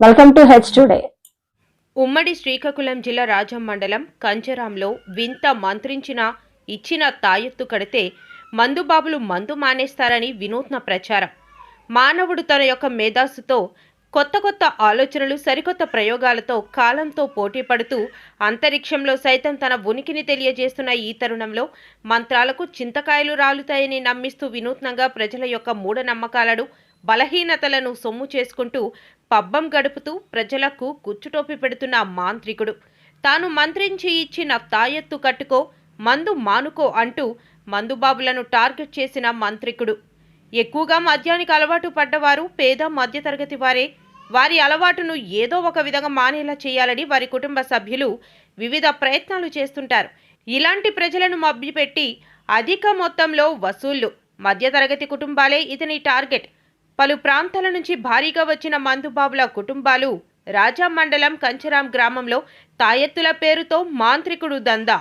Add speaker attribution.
Speaker 1: Welcome to H today
Speaker 2: ఉమ్మడి శ్రీకాకుళం జిల్లా రాజం మండలం కంచరాంలో వింత మంత్రించిన ఇచ్చిన తాయెత్తు కడితే మందుబాబులు మందు మానేస్తారని వినూత్న ప్రచారం. మానవుడు తన యొక్క మేధాస్సుతో కొత్త కొత్త ఆలోచనలు సరికొత్త ప్రయోగాలతో కాలంతో పోటీ పడుతూ అంతరిక్షంలో సైతం తన ఉనికిని తెలియజేస్తున్న ఈ తరుణంలో మంత్రాలకు చింతకాయలు రాలుతాయని నమ్మిస్తూ వినూత్నంగా ప్రజల యొక్క మూఢనమ్మకాలను బలహీనతలను సొమ్ము చేసుకుంటూ పబ్బం గడుపుతూ ప్రజలకు కుచ్చుటోపి పెడుతున్న మాంత్రికుడు. తాను మంత్రించి ఇచ్చిన తాయెత్తు కట్టుకో మందు మానుకో అంటూ మందుబాబులను టార్గెట్ చేసిన మంత్రికుడు. ఎక్కువగా మద్యానికి అలవాటు పడ్డవారు పేద మధ్యతరగతి వారే. వారి అలవాటును ఏదో ఒక విధంగా మానేలా చేయాలని వారి కుటుంబ సభ్యులు వివిధ ప్రయత్నాలు చేస్తుంటారు. ఇలాంటి ప్రజలను మభ్యపెట్టి అధిక మొత్తంలో వసూళ్ళు. మధ్యతరగతి కుటుంబాలే ఇతని టార్గెట్. పలు ప్రాంతాల నుంచి భారీగా వచ్చిన మందుబాబుల కుటుంబాలు రాజా మండలం కంచరాం గ్రామంలో తాయెత్తుల పేరుతో మాంత్రికుడు దందా.